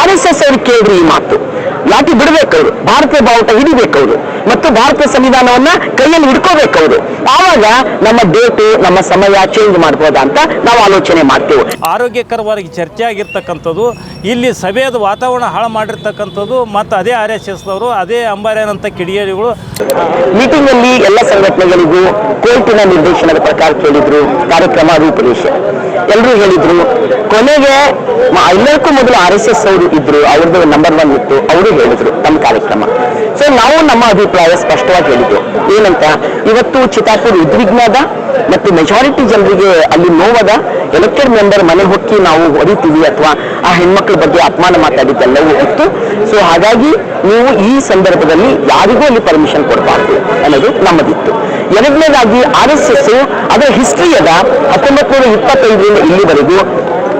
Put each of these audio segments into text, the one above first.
R S S ಅವ್ರು ಕೇಳ್ರಿ ಈ ಮಾತು. ಲಾಠಿ ಬಿಡಬೇಕವ್ರು. ಭಾರತೀಯ ಬಾವುಟ ಹಿಡಿಬೇಕವ್ರು. ಮತ್ತು ಭಾರತೀಯ ಸಂವಿಧಾನವನ್ನ ಕೈಯಲ್ಲಿ ಹಿಡ್ಕೋಬೇಕವ್ರು. ಆವಾಗ ನಮ್ಮ ಡೇಟು ನಮ್ಮ ಸಮಯ ಚೇಂಜ್ ಮಾಡ್ಬೋದಾ ಅಂತ ನಾವು ಆಲೋಚನೆ ಮಾಡ್ತೇವೆ. ಆರೋಗ್ಯಕರವಾಗಿ ಚರ್ಚೆ ಆಗಿರ್ತಕ್ಕಂಥದ್ದು ಇಲ್ಲಿ ಸಭೆಯದ ವಾತಾವರಣ ಹಾಳು ಮಾಡಿರ್ತಕ್ಕಂಥದ್ದು ಮತ್ತು ಅದೇ ಆರ್ ಎಸ್ ಎಸ್ನವರು ಅದೇ ಅಂಬಾರ್ಯನಂತ ಕಿಡಿಗೇಡಿಗಳು ಮೀಟಿಂಗ್ ಅಲ್ಲಿ ಎಲ್ಲ ಸಂಘಟನೆಗಳಿಗೂ ಕೋರ್ಟಿನ ನಿರ್ದೇಶನದ ಪ್ರಕಾರ ಕೇಳಿದ್ರು ಕಾರ್ಯಕ್ರಮ ರೂಪದೇಶ ಎಲ್ಲರೂ ಹೇಳಿದ್ರು ಕೊನೆಗೆ ಎಲ್ಲಕ್ಕೂ ಮೊದಲು ಆರ್ ಎಸ್ ಎಸ್ ಅವರು ಇದ್ರು ಅವ್ರದ್ದು ನಂಬರ್ ಒನ್ ಇತ್ತು ಅವರು ಹೇಳಿದ್ರು, ನಮ್ಮ ಕಾರ್ಯಕ್ರಮ. ಸೊ ನಾವು ನಮ್ಮ ಅಭಿಪ್ರಾಯ ಸ್ಪಷ್ಟವಾಗಿ ಹೇಳಿದ್ರು ಏನಂತ, ಇವತ್ತು ಚಿತಾಪುರ್ ಉದ್ವಿಗ್ನದ ಮತ್ತು ಮೆಜಾರಿಟಿ ಜನರಿಗೆ ಅಲ್ಲಿ ನೋವದ ಎಲೆಕ್ಟೆಡ್ ಮೆಂಬರ್ ಮನೆ ಹೊಕ್ಕಿ ನಾವು ಹೊಡಿತೀವಿ ಅಥವಾ ಆ ಹೆಣ್ಮಕ್ಳ ಬಗ್ಗೆ ಅಪಮಾನ ಮಾತಾಡಿದ್ದೆಲ್ಲವೂ ಇತ್ತು. ಸೊ ಹಾಗಾಗಿ ನೀವು ಈ ಸಂದರ್ಭದಲ್ಲಿ ಯಾರಿಗೂ ಅಲ್ಲಿ ಪರ್ಮಿಷನ್ ಕೊಡಬಾರ್ದು ಅನ್ನೋದು ನಮ್ಮದಿತ್ತು. ಎರಡನೇದಾಗಿ ಆರ್ ಎಸ್ ಎಸ್ ಅದರ ಹಿಸ್ಟ್ರಿ ಅದ ಹತ್ತೊಂಬತ್ತು ನೂರ ಇಪ್ಪತ್ತೈದರಿಂದ ಇಲ್ಲಿವರೆಗೂ.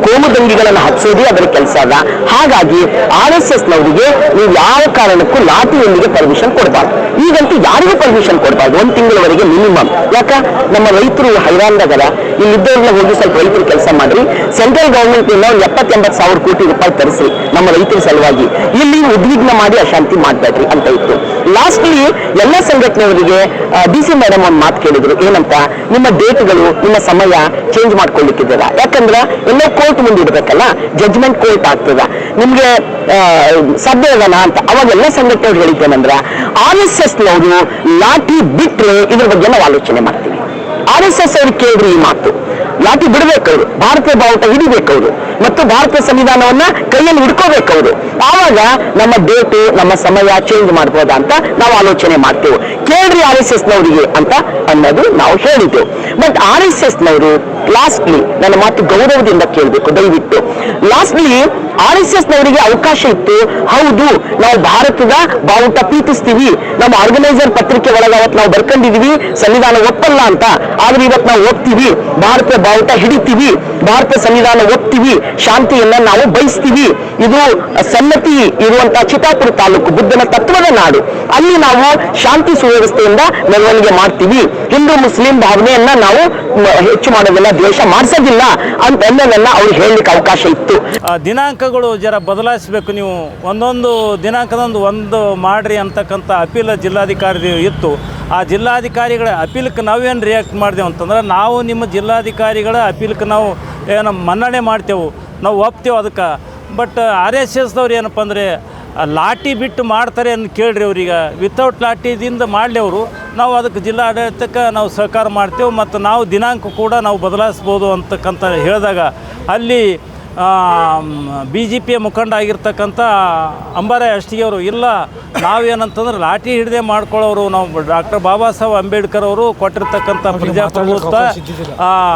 ಕೋಮುದಂಗಿಗಳನ್ನು ಹಚ್ಚೋದೇ ಅದರ ಕೆಲಸ ಅಲ್ಲ ಹಾಗಾಗಿ ಆರ್ ಎಸ್ ಎಸ್ ನವರಿಗೆ ನೀವು ಯಾವ ಕಾರಣಕ್ಕೂ ಲಾಠಿಯೊಂದಿಗೆ ಪರ್ಮಿಷನ್ ಕೊಡಬಾರ್ದು. ಈಗಂತೂ ಯಾರಿಗೂ ಪರ್ಮಿಷನ್ ಕೊಡಬಾರ್ದು ಒಂದು ತಿಂಗಳವರೆಗೆ ಮಿನಿಮಮ್ ಯಾಕ? ನಮ್ಮ ರೈತರು ಹೈರಾಣದಾಗದ ಇಲ್ಲಿದ್ದವ್ರನ್ನ ಹೋಗಿ ಸ್ವಲ್ಪ ರೈತರು ಕೆಲಸ ಮಾಡ್ರಿ. ಸೆಂಟ್ರಲ್ ಗವರ್ಮೆಂಟ್ ಇಂದ ಒಂದು ಎಪ್ಪತ್ತೆಂಬತ್ತು ಸಾವಿರ ಕೋಟಿ ರೂಪಾಯಿ ತರಿಸಿ ನಮ್ಮ ರೈತರ ಸಲುವಾಗಿ. ಇಲ್ಲಿ ಉದ್ವಿಗ್ನ ಮಾಡಿ ಅಶಾಂತಿ ಮಾಡಬೇಡ್ರಿ ಅಂತ ಇತ್ತು. ಲಾಸ್ಟ್ಲಿ ಎಲ್ಲ ಸಂಘಟನೆಯವರಿಗೆ ಡಿ ಸಿ ಮೇಡಮ್ ಒಂದು ಮಾತು ಕೇಳಿದ್ರು. ಏನಂತ? ನಿಮ್ಮ ಡೇಟ್ಗಳು ನಿಮ್ಮ ಸಮಯ ಚೇಂಜ್ ಮಾಡ್ಕೊಳ್ಳಿಕ್ಕಿದ್ದೀರ ಯಾಕಂದ್ರೆ ಎಲ್ಲ ಕೋರ್ಟ್ ಮುಂದೆ ಇಡಬೇಕಲ್ಲ ಜಜ್ಮೆಂಟ್ ಕೋರ್ಟ್ ಆಗ್ತದ. ನಿಮ್ಗೆ ಸಾಧ್ಯ ಅಂತ. ಅವಾಗ ಎಲ್ಲ ಸಂಘಟನೆಯವ್ರು ಹೇಳಿದ್ದೇನೆಂದ್ರ ಆರ್ ಎಸ್ ಎಸ್ ನವರು ಲಾಠಿ ಬಿಟ್ಟರೆ ಇದ್ರ ಬಗ್ಗೆ ನಾವು ಆಲೋಚನೆ ಮಾಡ್ತೀವಿ. ಆರ್ ಎಸ್ ಎಸ್ ಅವ್ರು ಕೇಳ್ರಿ ಈ ಮಾತು. ಲಾಠಿ ಬಿಡಬೇಕವ್ರು. ಭಾರತೀಯ ಬಾವುಟ ಹಿಡಿಬೇಕವ್ರು. ಮತ್ತು ಭಾರತ ಸಂವಿಧಾನವನ್ನ ಕೈಯಲ್ಲಿ ಹಿಡ್ಕೋಬೇಕವ್ರು ಆವಾಗ ನಮ್ಮ ಡೇಟು, ನಮ್ಮ ಸಮಯ ಚೇಂಜ್ ಮಾಡ್ಬೋದಾ ಅಂತ ನಾವು ಆಲೋಚನೆ ಮಾಡ್ತೇವೆ. ಕೇಳ್ರಿ ಆರ್ ಎಸ್ ಎಸ್ ನವರಿಗೆ ಅಂತ ಅನ್ನೋದು ನಾವು ಹೇಳಿದ್ದೇವೆ ಬಟ್ ಆರ್ ಎಸ್ ಎಸ್ ನವರು ಲಾಸ್ಟ್ಲಿ ನನ್ನ ಮಾತು ಗೌರವದಿಂದ ಕೇಳಬೇಕು, ದಯವಿಟ್ಟು. ಲಾಸ್ಟ್ಲಿ ಆರ್ ಎಸ್ ಎಸ್ ನವರಿಗೆ ಅವಕಾಶ ಇತ್ತು. ಹೌದು, ನಾವು ಭಾರತದ ಬಾವುಟ ಪ್ರೀತಿಸ್ತೀವಿ. ನಮ್ಮ ಆರ್ಗನೈಸರ್ ಪತ್ರಿಕೆ ಒಳಗ ಅವತ್ತು ನಾವು ಬರ್ಕೊಂಡಿದೀವಿ ಸಂವಿಧಾನ ಒಪ್ಪಲ್ಲ ಅಂತ. ಆದ್ರೆ ಇವತ್ತು ನಾವು ಓದ್ತೀವಿ. ಭಾರತ ಬಾವುಟ ಹಿಡಿತೀವಿ. ಭಾರತ ಸಂವಿಧಾನ ಒಪ್ತೀವಿ ಶಾಂತಿಯನ್ನ ನಾವು ಬಯಸ್ತೀವಿ. ಇದು ಸನ್ನತಿ ಇರುವಂತಹ ಚಿತ್ತಾಪುರ ತಾಲೂಕು ಬುದ್ಧನ ತತ್ವದ ನಾಡು. ಅಲ್ಲಿ ನಾವು ಶಾಂತಿ ಸುವ್ಯವಸ್ಥೆಯಿಂದ ಮೆರವಣಿಗೆ ಮಾಡ್ತೀವಿ. ಹಿಂದೂ ಮುಸ್ಲಿಂ ಭಾವನೆಯನ್ನ ನಾವು ಹೆಚ್ಚು ಮಾಡೋದಿಲ್ಲ ದ್ವೇಷ ಮಾಡಿಸೋದಿಲ್ಲ ಅಂತ ಅವ್ರು ಹೇಳಲಿಕ್ಕೆ ಅವಕಾಶ ಇತ್ತು. ದಿನಾಂಕಗಳು ಜರ ಬದಲಾಯಿಸಬೇಕು ನೀವು. ಒಂದೊಂದು ದಿನಾಂಕದೊಂದು ಒಂದು ಮಾಡ್ರಿ ಅಂತಕ್ಕಂಥ ಅಪೀಲ ಜಿಲ್ಲಾಧಿಕಾರಿ ಇತ್ತು. ಆ ಜಿಲ್ಲಾಧಿಕಾರಿಗಳ ಅಪೀಲಕ್ಕೆ ನಾವೇನು ರಿಯಾಕ್ಟ್ ಮಾಡಿದೆವು ಅಂತಂದ್ರೆ ನಾವು ನಿಮ್ಮ ಜಿಲ್ಲಾಧಿಕಾರಿಗಳ ಅಪೀಲಕ್ಕೆ ನಾವು ಏನು ಮನ್ನಣೆ ಮಾಡ್ತೇವೆ, ನಾವು ಒಪ್ತೇವೆ ಅದಕ್ಕೆ. ಬಟ್ ಆರ್ ಎಸ್ ಎಸ್ದವ್ರು ಏನಪ್ಪ ಅಂದರೆ ಲಾಟಿ ಬಿಟ್ಟು ಮಾಡ್ತಾರೆ ಅಂತ ಕೇಳ್ರಿ ಅವ್ರಿಗೆ ವಿತೌಟ್ ಲಾಟಿದಿಂದ ಮಾಡಲಿ ಅವರು ನಾವು ಅದಕ್ಕೆ ಜಿಲ್ಲಾಡಳಿತಕ್ಕೆ ನಾವು ಸಹಕಾರ ಮಾಡ್ತೇವೆ, ಮತ್ತು ನಾವು ದಿನಾಂಕ ಕೂಡ ನಾವು ಬದಲಾಯಿಸ್ಬೋದು ಅಂತಕ್ಕಂಥ ಹೇಳಿದಾಗ, ಅಲ್ಲಿ ಬಿ ಜೆ ಪಿಯ ಮುಖಂಡ ಆಗಿರ್ತಕ್ಕಂಥ ಅಂಬಾರೆ ಅಷ್ಟಿಗೆಯವರು ಇಲ್ಲ ನಾವೇನಂತಂದ್ರೆ ಲಾಠಿ ಹಿಡದೆ ಮಾಡ್ಕೊಳ್ಳೋರು ನಾವು ಡಾಕ್ಟರ್ ಬಾಬಾ ಸಾಹೇಬ್ ಅಂಬೇಡ್ಕರ್ ಅವರು ಕೊಟ್ಟಿರ್ತಕ್ಕಂಥ ಪ್ರಜಾಪ್ರಭುತ್ವ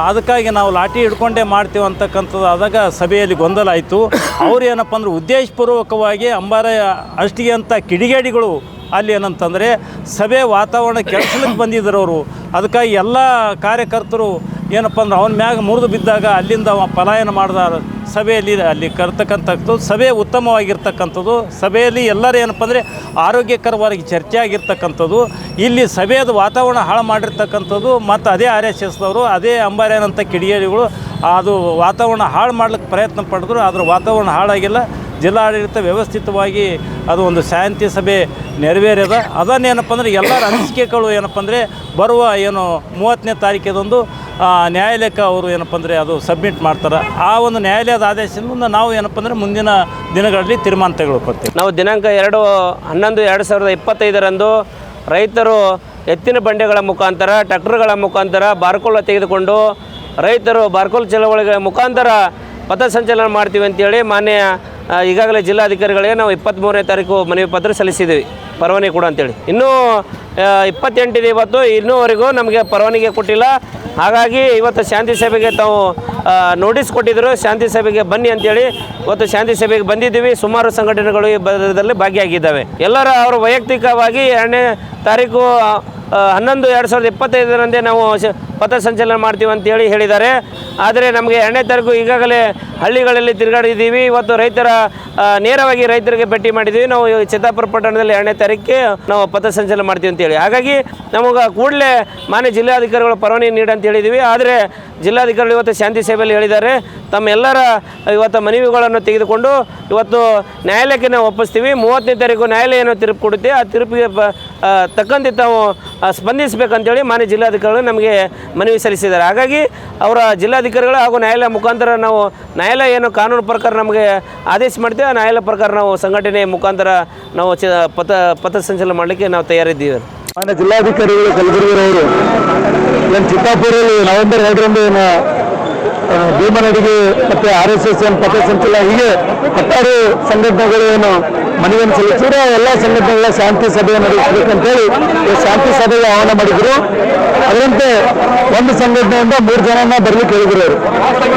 ಅದಕ್ಕಾಗಿ ನಾವು ಲಾಠಿ ಹಿಡ್ಕೊಂಡೇ ಮಾಡ್ತೀವಿ ಅಂತಕ್ಕಂಥದ್ದು ಆದಾಗ ಸಭೆಯಲ್ಲಿ ಗೊಂದಲ ಆಯಿತು ಅವ್ರು ಏನಪ್ಪ ಅಂದ್ರೆ ಉದ್ದೇಶಪೂರ್ವಕವಾಗಿ ಅಂಬಾರೆ ಅಷ್ಟಿಗೆ ಅಂತ ಕಿಡಿಗೇಡಿಗಳು ಅಲ್ಲಿ ಏನಂತಂದರೆ ಸಭೆ ವಾತಾವರಣ ಕೆಲಸಕ್ಕೆ ಬಂದಿದ್ದರು ಅವರು. ಅದಕ್ಕಾಗಿ ಎಲ್ಲ ಕಾರ್ಯಕರ್ತರು ಏನಪ್ಪ ಅಂದ್ರೆ ಅವನ ಮ್ಯಾಗ ಮುರಿದು ಬಿದ್ದಾಗ ಅಲ್ಲಿಂದ ಪಲಾಯನ ಮಾಡಿದ ಸಭೆಯಲ್ಲಿ ಅಲ್ಲಿ ಕರ್ತಕ್ಕಂಥದ್ದು, ಸಭೆ ಉತ್ತಮವಾಗಿರ್ತಕ್ಕಂಥದ್ದು, ಸಭೆಯಲ್ಲಿ ಎಲ್ಲರೂ ಏನಪ್ಪ ಅಂದರೆ ಆರೋಗ್ಯಕರವಾಗಿ ಚರ್ಚೆ ಆಗಿರ್ತಕ್ಕಂಥದ್ದು ಇಲ್ಲಿ ಸಭೆಯದ ವಾತಾವರಣ ಹಾಳು ಮಾಡಿರ್ತಕ್ಕಂಥದ್ದು, ಮತ್ತು ಅದೇ ಆರ್ ಎಸ್ ಎಸ್ದವರು ಅದೇ ಅಂಬಾರ್ಯನಂಥ ಕಿಡಿಗೇಡಿಗಳು, ಅದು ವಾತಾವರಣ ಹಾಳು ಮಾಡ್ಲಿಕ್ಕೆ ಪ್ರಯತ್ನ ಪಡಿದ್ರು, ಆದ್ರೆ ವಾತಾವರಣ ಹಾಳಾಗಿಲ್ಲ. ಜಿಲ್ಲಾಡಳಿತ ವ್ಯವಸ್ಥಿತವಾಗಿ ಅದು ಒಂದು ಶಾಂತಿ ಸಭೆ ನೆರವೇರ್ಯದ ಅದನ್ನೇನಪ್ಪ ಅಂದರೆ ಎಲ್ಲರ ಅನಿಸಿಕೆಗಳು ಏನಪ್ಪ ಅಂದರೆ ಬರುವ ಏನು ಮೂವತ್ತನೇ ತಾರೀಕಿದಂದು ನ್ಯಾಯಾಲಯಕ್ಕೆ ಅವರು ಏನಪ್ಪ ಅಂದರೆ ಅದು ಸಬ್ಮಿಟ್ ಮಾಡ್ತಾರೆ. ಆ ಒಂದು ನ್ಯಾಯಾಲಯದ ಆದೇಶದಿಂದ ನಾವು ಏನಪ್ಪ ಅಂದರೆ ಮುಂದಿನ ದಿನಗಳಲ್ಲಿ ತೀರ್ಮಾನ ತೆಗೆದುಕೊಳ್ತೀವಿ. ನಾವು ದಿನಾಂಕ ಎರಡು, ಹನ್ನೊಂದು, ಎರಡು ಸಾವಿರದ ಇಪ್ಪತ್ತೈದರಂದು ರೈತರು ಎತ್ತಿನ ಬಂಡೆಗಳ ಮುಖಾಂತರ, ಟ್ರ್ಯಾಕ್ಟರ್ಗಳ ಮುಖಾಂತರ ಬಾರ್ಕೋಲ ತೆಗೆದುಕೊಂಡು ರೈತರು ಬಾರ್ಕೋಲ್ ಚಳವಳಿಗಳ ಮುಖಾಂತರ ಪಥಸಂಚಲನ ಮಾಡ್ತೀವಿ ಅಂತೇಳಿ ಮಾನ್ಯ ಈಗಾಗಲೇ ಜಿಲ್ಲಾಧಿಕಾರಿಗಳಿಗೆ ನಾವು ಇಪ್ಪತ್ತ್ಮೂರನೇ ತಾರೀಕು ಮನವಿ ಪತ್ರ ಸಲ್ಲಿಸಿದ್ದೀವಿ. ಪರವಾನಗಿ ಕೊಡು ಅಂತೇಳಿ. ಇನ್ನೂ ಇಪ್ಪತ್ತೆಂಟಿದೆ ಇವತ್ತು, ಇನ್ನೂವರೆಗೂ ನಮಗೆ ಪರವಾನಗಿ ಕೊಟ್ಟಿಲ್ಲ. ಹಾಗಾಗಿ ಇವತ್ತು ಶಾಂತಿ ಸಭೆಗೆ ತಾವು ನೋಟಿಸ್ ಕೊಟ್ಟಿದ್ದರು ಶಾಂತಿ ಸಭೆಗೆ ಬನ್ನಿ ಅಂತೇಳಿ ಇವತ್ತು ಶಾಂತಿ ಸಭೆಗೆ ಬಂದಿದ್ದೀವಿ. ಸುಮಾರು ಸಂಘಟನೆಗಳು ಈ ಬದಲದಲ್ಲಿ ಭಾಗಿಯಾಗಿದ್ದಾವೆ. ಎಲ್ಲರ ಅವರು ವೈಯಕ್ತಿಕವಾಗಿ ಎರಡನೇ ತಾರೀಕು ಹನ್ನೊಂದು ಎರಡು ಸಾವಿರದ ಇಪ್ಪತ್ತೈದರಂದೇ ನಾವು ಪಥಸಂಚಲನ ಮಾಡ್ತೀವಿ ಅಂತೇಳಿ ಹೇಳಿದ್ದಾರೆ. ಆದರೆ ನಮಗೆ ಎರಡನೇ ತಾರೀಕು ಈಗಾಗಲೇ ಹಳ್ಳಿಗಳಲ್ಲಿ ತಿರುಗಾಡಿದ್ದೀವಿ. ಇವತ್ತು ರೈತರ ನೇರವಾಗಿ ರೈತರಿಗೆ ಭೇಟಿ ಮಾಡಿದ್ದೀವಿ. ನಾವು ಚಿತ್ತಾಪುರ ಪಟ್ಟಣದಲ್ಲಿ ಎರಡನೇ ತಾರೀಕಿಗೆ ನಾವು ಪಥಸಂಚಲನ ಮಾಡ್ತೀವಿ ಅಂತೇಳಿ. ಹಾಗಾಗಿ ನಮಗೆ ಕೂಡಲೇ ಮಾನ್ಯ ಜಿಲ್ಲಾಧಿಕಾರಿಗಳ ಪರವಾನಗಿ ನೀಡಿ ಅಂತ ಹೇಳಿದ್ದೀವಿ. ಆದರೆ ಜಿಲ್ಲಾಧಿಕಾರಿಗಳು ಇವತ್ತು ಶಾಂತಿ ಸೇವೆಯಲ್ಲಿ ಹೇಳಿದ್ದಾರೆ. ತಮ್ಮೆಲ್ಲರ ಇವತ್ತು ಮನವಿಗಳನ್ನು ತೆಗೆದುಕೊಂಡು ಇವತ್ತು ನ್ಯಾಯಾಲಯಕ್ಕೆ ನಾವು ಒಪ್ಪಿಸ್ತೀವಿ. ಮೂವತ್ತನೇ ತಾರೀಕು ನ್ಯಾಯಾಲಯ ಏನೋ ತೀರ್ಪು ಕೊಡುತ್ತೆ. ಆ ತೀರ್ಪಿಗೆ ತಕ್ಕಂತೆ ತಾವು ಸ್ಪಂದಿಸಬೇಕಂತೇಳಿ ಮಾನ್ಯ ಜಿಲ್ಲಾಧಿಕಾರಿಗಳು ನಮಗೆ ಮನವಿ ಸಲ್ಲಿಸಿದ್ದಾರೆ. ಹಾಗಾಗಿ ಅವರ ಜಿಲ್ಲಾಧಿಕಾರಿಗಳು ಹಾಗೂ ನ್ಯಾಯಾಲಯ ಮುಖಾಂತರ ನಾವು ನ್ಯಾಯಾಲಯ ಏನು ಕಾನೂನು ಪ್ರಕಾರ ನಮಗೆ ಆದೇಶ ಮಾಡ್ತೀವಿ. ಆ ನ್ಯಾಯಾಲಯ ಪ್ರಕಾರ ನಾವು ಸಂಘಟನೆ ಮುಖಾಂತರ ನಾವು ಚ ಪಥ ಪಥಸಂಚಲನ ಮಾಡಲಿಕ್ಕೆ ನಾವು ತಯಾರಿದ್ದೀವಿ. ಮಾನ್ಯ ಜಿಲ್ಲಾಧಿಕಾರಿಗಳು ಕಲಬುರಗಿರವರು ಏನು ನವೆಂಬರ್ ಎರಡರಂದು ಭೀಮನಡಿಗೆ ಮತ್ತೆ ಆರ್ ಎಸ್ ಎಸ್ ಎನ್ ಪಥ ಸಂಚಲ, ಹೀಗೆ ಹತ್ತಾರು ಸಂಘಟನೆಗಳು ಏನು ಮನವಿಯನ್ನು ಸಲ್ಲಿಸಿದ್ರು ಎಲ್ಲ ಸಂಘಟನೆಗಳ ಶಾಂತಿ ಸಭೆ ನಡೆಸಬೇಕಂತೇಳಿ ಶಾಂತಿ ಸಭೆಗೆ ಆಹ್ವಾನ ಮಾಡಿದ್ರು. ಅದರಂತೆ ಒಂದು ಸಂಘಟನೆಯಿಂದ ಮೂರು ಜನನ ಬರ್ಲಿಕ್ಕೆ ಹೇಳಿದ್ರು ಅವರು.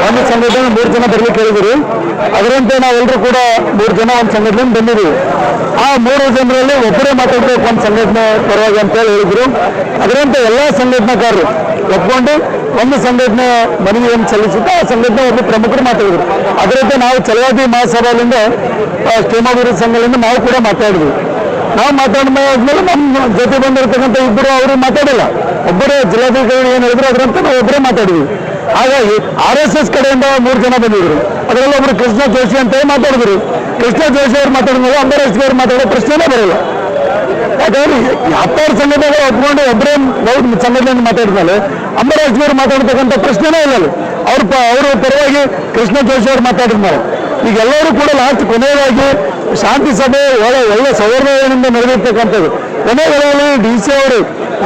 ಒಂದು ಸಂಘಟನೆ ಮೂರು ಜನ ಬರ್ಲಿಕ್ಕೆ ಕೇಳಿದ್ರು. ಅದರಂತೆ ನಾವೆಲ್ಲರೂ ಕೂಡ ಮೂರು ಜನ ಒಂದು ಸಂಘಟನೆ ಬಂದಿದ್ದೀವಿ ಆ ಮೂರು ಜನರಲ್ಲಿ ಒಬ್ಬರೇ ಮಾತಾಡಬೇಕು ಒಂದು ಸಂಘಟನೆ ಪರವಾಗಿ ಅಂತೇಳಿ ಹೇಳಿದ್ರು. ಅದರಂತೆ ಎಲ್ಲ ಸಂಘಟನಾಕಾರರು ಒಪ್ಕೊಂಡು ಒಂದು ಸಂಘಟನೆ ಮನವಿಯನ್ನು ಸಲ್ಲಿಸುತ್ತೆ ಆ ಸಂಘಟನೆ ಒಂದು ಪ್ರಮುಖರು ಮಾತಾಡಿದ್ರು. ಅದರಂತೆ ನಾವು ಚಲವಾದಿ ಮಹಾಸಭಾದಿಂದ ಕ್ಷೇಮವೀರ ಸಂಘದಿಂದ ನಾವು ಕೂಡ ಮಾತಾಡಿದ್ವಿ. ನಾವು ಮಾತಾಡಿದ್ಮೇಲೆ ನಮ್ಮ ಜೊತೆ ಬಂದಿರತಕ್ಕಂಥ ಇಬ್ಬರು ಅವರು ಮಾತಾಡಿಲ್ಲ. ಒಬ್ಬರೇ ಜಿಲ್ಲಾಧಿಕಾರಿ ಏನು ಹೇಳಿದ್ರು ಅದರಂತೆ ನಾವು ಒಬ್ಬರೇ ಮಾತಾಡಿದ್ವಿ. ಹಾಗಾಗಿ ಆರ್ ಎಸ್ ಎಸ್ ಕಡೆಯಿಂದ ಮೂರು ಜನ ಬಂದಿದ್ರು. ಅದರಲ್ಲಿ ಒಬ್ಬರು ಕೃಷ್ಣ ಜೋಶಿ ಅಂತ ಮಾತಾಡಿದ್ರು. ಕೃಷ್ಣ ಜೋಶಿ ಅವರು ಮಾತಾಡಿದ್ಮೇಲೆ ಅಂಬರೀಶ್ ಅವ್ರು ಮಾತಾಡೋ ಪ್ರಶ್ನೆನೇ ಬರಲ್ಲ. ಯಾಕಂದ್ರೆ ಹತ್ತಾರು ಸಂಘಟನೆಗಳು ಒಪ್ಕೊಂಡು ಒಬ್ಬರೇ ಸಂಘಟನೆ ಮಾತಾಡಿದ್ಮೇಲೆ ಅಂಬರೀಶ್ ಅವರು ಮಾತಾಡ್ತಕ್ಕಂಥ ಪ್ರಶ್ನೆನೇ ಇಲ್ಲ ಅವರು ಅವ್ರ ಪರವಾಗಿ ಕೃಷ್ಣ ಜೋಶಿ ಅವರು ಮಾತಾಡಿದ್ಮೇಲೆ ಈಗ ಎಲ್ಲರೂ ಕೂಡ ಲಾಸ್ಟ್ ಕೊನೆಯದಾಗಿ ಶಾಂತಿ ಸಭೆ, ಒಳ್ಳೆ ಒಳ್ಳೆ ಸೌಹಾರ್ದದಿಂದ ನಡೆದಿರ್ತಕ್ಕಂಥದ್ದು. ಕೊನೆ ವೇಳೆಯಲ್ಲಿ ಡಿ ಸಿ ಅವರು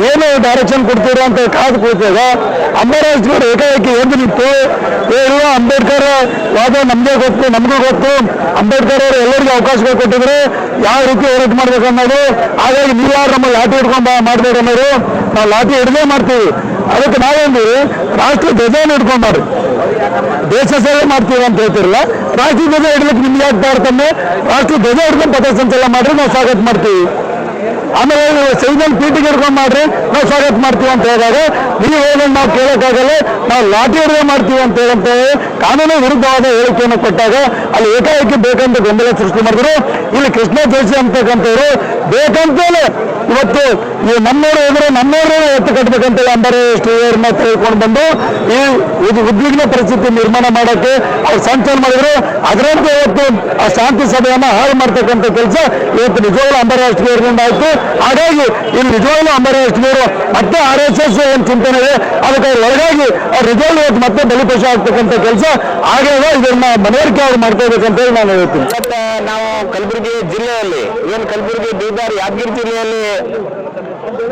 ಏನು ಡೈರೆಕ್ಷನ್ ಕೊಡ್ತೀರೋ ಅಂತ ಕಾದು ಕೂತಾಗ ಅಂಬರೀಶ್ ಅವರು ಏಕಾಏಕಿ ಎದ್ದು ನಿಂತು, ಏ, ಇಲ್ಲ, ಅಂಬೇಡ್ಕರ್ ವಾದ ನಮಗೆ ಗೊತ್ತು, ನಮಗೂ ಗೊತ್ತು. ಅಂಬೇಡ್ಕರ್ ಅವರು ಎಲ್ಲರಿಗೂ ಅವಕಾಶಗಳು ಕೊಟ್ಟಿದ್ರು. ಯಾವ ರೀತಿ ಹೋರಾಟ ಮಾಡ್ಬೇಕು ಅನ್ನೋದು ಹಾಗಾಗಿ ನೀವು ಯಾರು ನಮ್ಮ ಲಾಟಿ ಹಿಡ್ಕೊಂಡ್ ಮಾಡ್ಬೇಕು ಅನ್ನೋದು ನಾವು ಲಾಟಿ ಹಿಡಿದೇ ಮಾಡ್ತೀವಿ. ಅದಕ್ಕೆ ನಾವೊಂದು ರಾಷ್ಟ್ರ ಧ್ವಜವನ್ನು ಹಿಡ್ಕೊಂಡ್ಬಾರ್ದು ದೇಶ ಸೇವೆ ಮಾಡ್ತೀವಿ ಅಂತ ಹೇಳ್ತಿರಲ್ಲ, ರಾಷ್ಟ್ರ ಧ್ವಜ ಹಿಡ್ಲಿಕ್ಕೆ ನಿಮ್ಗೆ ಯಾಕೆ ತಾರತಮ್ಯ ರಾಷ್ಟ್ರ ಧ್ವಜ ಹಿಡ್ಕೊಂಡು ಪಥಸಂಚಲನ ಮಾಡ್ರಿ ನಾವು ಸ್ವಾಗತ ಮಾಡ್ತೀವಿ. ಆಮೇಲೆ ಸೈಜನ್ ಪೀಟಿಗೆ ಹಿಡ್ಕೊಂಡು ಮಾಡ್ರಿ, ನಾವು ಸ್ವಾಗತ ಮಾಡ್ತೀವಿ ಅಂತ ಹೇಳಿದಾಗ, ನೀವು ಹೇಳೋದು ನಾವು ಕೇಳೋಕ್ಕಾಗಲ್ಲ, ನಾವು ಲಾಠಿ ಹಿಡಿದೇ ಮಾಡ್ತೀವಿ ಅಂತ ಹೇಳಂತ ಕಾನೂನು ವಿರುದ್ಧವಾದ ಹೇಳಿಕೆಯನ್ನು ಕೊಟ್ಟಾಗ ಅಲ್ಲಿ ಏಕಾಏಕಿ ಬೇಕಂತ ಗೊಂದಲ ಸೃಷ್ಟಿ ಮಾಡಿದ್ರು. ಇಲ್ಲಿ ಕೃಷ್ಣ ಜೋಶಿ ಅಂತಕ್ಕಂಥವ್ರು ಬೇಕಂತೇಳಿ ಇವತ್ತು ಈ ನಮ್ಮವರು ಹೋದ್ರೆ ನಮ್ಮವರು ಎತ್ತು ಕಟ್ಟಬೇಕಂತ ಅಂಬರೀಶ್ ಅವ್ರನ್ನ ತಿಳ್ಕೊಂಡು ಬಂದು ಈ ಉದ್ವಿಗ್ನ ಪರಿಸ್ಥಿತಿ ನಿರ್ಮಾಣ ಮಾಡೋಕ್ಕೆ ಅವ್ರು ಸಂಚಲನ ಮಾಡಿದ್ರು. ಅದರಂತೆ ಇವತ್ತು ಆ ಶಾಂತಿ ಸಭೆಯನ್ನ ಹಾಳು ಮಾಡ್ತಕ್ಕಂಥ ಕೆಲಸ ಇವತ್ತು ನಿಜವಾಗ್ಲೂ ಅಂಬರೀಶ್ ಅವರಿಂದ ಆಯ್ತು. ಹಾಗಾಗಿ ಇಲ್ಲಿ ನಿಜವಾಗ್ಲೂ ಅಂಬರೀಶ್ ಅವರು ಮತ್ತೆ ಆರ್ ಎಸ್ ಎಸ್ ಏನು ಚಿಂತನೆ ಇದೆ. ಅದಕ್ಕೆ ಒಳಗಾಗಿ ಅವ್ರು ನಿಜವಾಗ್ಲೂ ಇವತ್ತು ಮತ್ತೆ ಬಲಿಪಶು ಆಗ್ತಕ್ಕಂಥ ಕೆಲಸ. ಆಗ್ಯಾವ ಇದನ್ನ ಮನವರಿಕೆ ಅವ್ರು ಮಾಡ್ಕೋಬೇಕಂತೇಳಿ ನಾನು ಹೇಳ್ತೀನಿ. ನಾವು ಕಲಬುರಗಿ ಜಿಲ್ಲೆಯಲ್ಲಿ ಏನು ಕಲಬುರಗಿ ಬೀದರ್ ಯಾದಗಿರಿ ಜಿಲ್ಲೆಯಲ್ಲಿ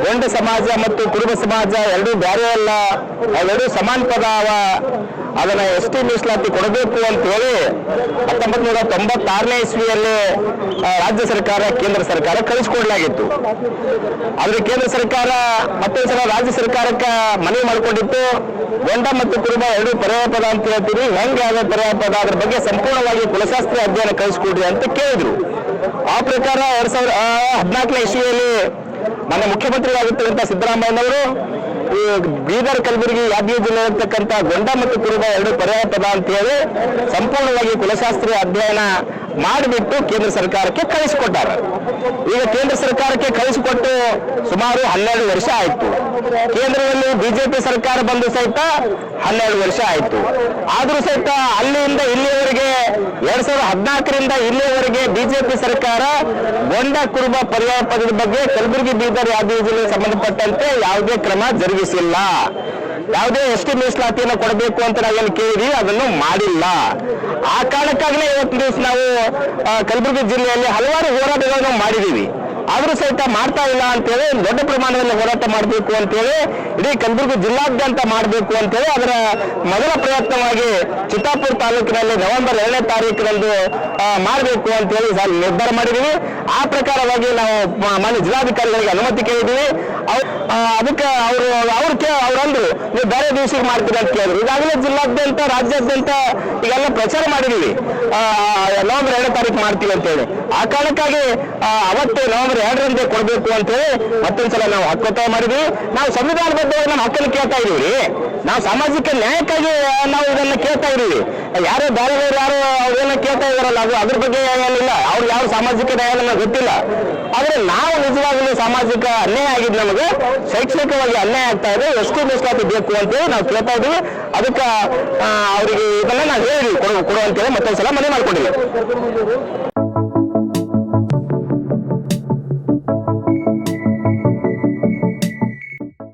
ಗೊಂಡ ಸಮಾಜ ಮತ್ತು ಕುರುಬ ಸಮಾಜ ಎರಡೂ ಬ್ಯಾರೆ ಅಲ್ಲ. ಅವೆರಡೂ ಸಮಾನ ಪದ ಅವ. ಅದನ್ನ ಎಸ್ ಟಿ ಮೀಸಲಾತಿ ಕೊಡಬೇಕು ಅಂತ ಹೇಳಿ ಹತ್ತೊಂಬತ್ ನೂರ ತೊಂಬತ್ತಾರನೇ ಇಸ್ವಿಯಲ್ಲಿ ರಾಜ್ಯ ಸರ್ಕಾರ, ಕೇಂದ್ರ ಸರ್ಕಾರ ಕಳಿಸ್ಕೊಡ್ಲಾಗಿತ್ತು. ಆದ್ರೆ ಕೇಂದ್ರ ಸರ್ಕಾರ ಮತ್ತೊಂದು ಸಲ ರಾಜ್ಯ ಸರ್ಕಾರಕ್ಕೆ ಮನವಿ ಮಾಡಿಕೊಂಡಿತ್ತು. ಗೊಂಡ ಮತ್ತು ಕುರುಬ ಎರಡು ಪರ್ಯಾಯ ಪದ ಅಂತ ಹೇಳ್ತೀರಿ. ಹೆಂಗೆ ಯಾವ ಪರ್ಯಾಯ ಪದ? ಅದ್ರ ಬಗ್ಗೆ ಸಂಪೂರ್ಣವಾಗಿ ಕುಲಶಾಸ್ತ್ರ ಅಧ್ಯಯನ ಕಳಿಸ್ಕೊಡ್ರಿ ಅಂತ ಕೇಳಿದ್ರು. ಆ ಪ್ರಕಾರ ಎರಡ್ ಸಾವಿರ ಹದಿನಾಲ್ಕನೇ ಇಸ್ವಿಯಲ್ಲಿ ನನ್ನ ಮುಖ್ಯಮಂತ್ರಿಯಾಗಿರ್ತಕ್ಕಂಥ ಸಿದ್ದರಾಮಯ್ಯನವರು ಈ ಬೀದರ್ ಕಲಬುರಗಿ ಯಾದಗಿರಿ ಜಿಲ್ಲೆ ಇರ್ತಕ್ಕಂಥ ಗೊಂಡ ಮತ್ತು ಕುರುಬ ಎರಡು ಪರ್ಯಾಯ ಪದ ಅಂತ ಹೇಳಿ ಸಂಪೂರ್ಣವಾಗಿ ಕುಲಶಾಸ್ತ್ರೀಯ ಅಧ್ಯಯನ ಮಾಡಿಬಿಟ್ಟು ಕೇಂದ್ರ ಸರ್ಕಾರಕ್ಕೆ ಕಳಿಸಿಕೊಟ್ಟಾರೆ. ಈಗ ಕೇಂದ್ರ ಸರ್ಕಾರಕ್ಕೆ ಕಳಿಸಿಕೊಟ್ಟು ಸುಮಾರು ಹನ್ನೆರಡು ವರ್ಷ ಆಯ್ತು. ಕೇಂದ್ರದಲ್ಲಿ ಬಿಜೆಪಿ ಸರ್ಕಾರ ಬಂದು ಸಹಿತ ಹನ್ನೆರಡು ವರ್ಷ ಆಯ್ತು. ಆದರೂ ಸಹಿತ ಅಲ್ಲಿಂದ ಇಲ್ಲಿಯವರೆಗೆ ಎರಡ್ ಸಾವಿರದ ಹದಿನಾಲ್ಕರಿಂದ ಇಲ್ಲಿಯವರೆಗೆ ಬಿಜೆಪಿ ಸರ್ಕಾರ ಗೊಂಡ ಕುರುಬ ಪರ್ಯಾಯ ಪದದ ಬಗ್ಗೆ ಕಲಬುರಗಿ ಬೀದರ್ ಜಿಲ್ಲೆಗೆ ಸಂಬಂಧಪಟ್ಟಂತೆ ಯಾವುದೇ ಕ್ರಮ ಜರುಗಿಸಿಲ್ಲ. ಯಾವುದೇ ಎಷ್ಟು ಮೀಸಲಾತಿಯನ್ನು ಕೊಡಬೇಕು ಅಂತ ನಾವೇನು ಕೇಳಿದೀವಿ, ಅದನ್ನು ಮಾಡಿಲ್ಲ. ಆ ಕಾರಣಕ್ಕಾಗಲೇ ಇವತ್ತು ದಿವಸ ನಾವು ಕಲಬುರಗಿ ಜಿಲ್ಲೆಯಲ್ಲಿ ಹಲವಾರು ಹೋರಾಟಗಳನ್ನು ಮಾಡಿದ್ದೀವಿ. ಆದರೂ ಸಹಿತ ಮಾಡ್ತಾ ಇಲ್ಲ ಅಂತೇಳಿ, ದೊಡ್ಡ ಪ್ರಮಾಣದಲ್ಲಿ ಹೋರಾಟ ಮಾಡಬೇಕು ಅಂತೇಳಿ ಇಡೀ ಕಲಬುರಗಿ ಜಿಲ್ಲಾದ್ಯಂತ ಮಾಡಬೇಕು ಅಂತೇಳಿ ಅದರ ಮೊದಲ ಪ್ರಯತ್ನವಾಗಿ ಚಿತ್ತಾಪುರ ತಾಲೂಕಿನಲ್ಲಿ ನವೆಂಬರ್ ಎರಡನೇ ತಾರೀಕಿನಂದು ಮಾಡಬೇಕು ಅಂತೇಳಿ ಹೇಳಿ ನಿರ್ಧಾರ ಮಾಡಿದೀವಿ. ಆ ಪ್ರಕಾರವಾಗಿ ನಾವು ಮಾನ್ಯ ಜಿಲ್ಲಾಧಿಕಾರಿಗಳಿಗೆ ಅನುಮತಿ ಕೇಳಿದೀವಿ. ಅದಕ್ಕೆ ಅವರು, ಅವ್ರು ಅವ್ರಂದ್ರು ನೀವು ಬೇರೆ ದಿವಸಕ್ಕೆ ಮಾಡ್ತೀರಿ ಅಂತ ಕೇಳಿದ್ರು. ಈಗಾಗಲೇ ಜಿಲ್ಲಾದ್ಯಂತ, ರಾಜ್ಯಾದ್ಯಂತ ಈಗೆಲ್ಲ ಪ್ರಚಾರ ಮಾಡಿದೀವಿ. ನವೆಂಬರ್ ಎರಡನೇ ತಾರೀಕು ಮಾಡ್ತೀವಿ ಅಂತೇಳಿ ಆ ಕಾರಣಕ್ಕಾಗಿ ಅವತ್ತು ನವೆಂಬರ್ ಎರಡರಂದೇ ಕೊಡಬೇಕು ಅಂತೇಳಿ ಮತ್ತೊಂದ್ಸಲ ನಾವು ಹಕ್ಕೊತ್ತಾಯ ಮಾಡಿದ್ವಿ. ನಾವು ಸಂವಿಧಾನಬದ್ಧವಾಗಿ ನಮ್ಮ ಹಕ್ಕನ್ನು ಕೇಳ್ತಾ ಇದೀವಿ ನಾವು ಸಾಮಾಜಿಕ ನ್ಯಾಯಕ್ಕಾಗಿ ನಾವು ಇದನ್ನ ಕೇಳ್ತಾ ಇದೀವಿ ಯಾರೋ ಬೇರೆ ಯಾರು ಅವ್ರೇನ ಕೇಳ್ತಾ ಇದಾರಲ್ಲ ಅದು ಅದ್ರ ಬಗ್ಗೆ ಏನಿಲ್ಲ. ಅವ್ರು ಯಾವ ಸಾಮಾಜಿಕ ನ್ಯಾಯ ನಮಗೆ ಗೊತ್ತಿಲ್ಲ. ಆದ್ರೆ ನಾವು ನಿಜವಾಗ್ಲೂ ಸಾಮಾಜಿಕ ಅನ್ಯಾಯ ಆಗಿದ್ದು ನಮಗೆ ಶೈಕ್ಷಣಿಕವಾಗಿ ಅನ್ಯಾಯ ಆಗ್ತಾ ಇದೆ. ಎಷ್ಟು ಮೀಸಲಾತಿ ಬೇಕು ಅಂತೇಳಿ ನಾವು ಕೇಳ್ತಾ ಇದೀವಿ ಅದಕ್ಕೆ ಅವರಿಗೆ ಇದನ್ನ ನಾವು ಹೇಳಿ ಕೊಡು ಕೊಡು ಅಂತೇಳಿ ಮತ್ತೊಂದ್ಸಲ ಮನೆ ಮಾಡ್ಕೊಂಡಿದ್ದೀವಿ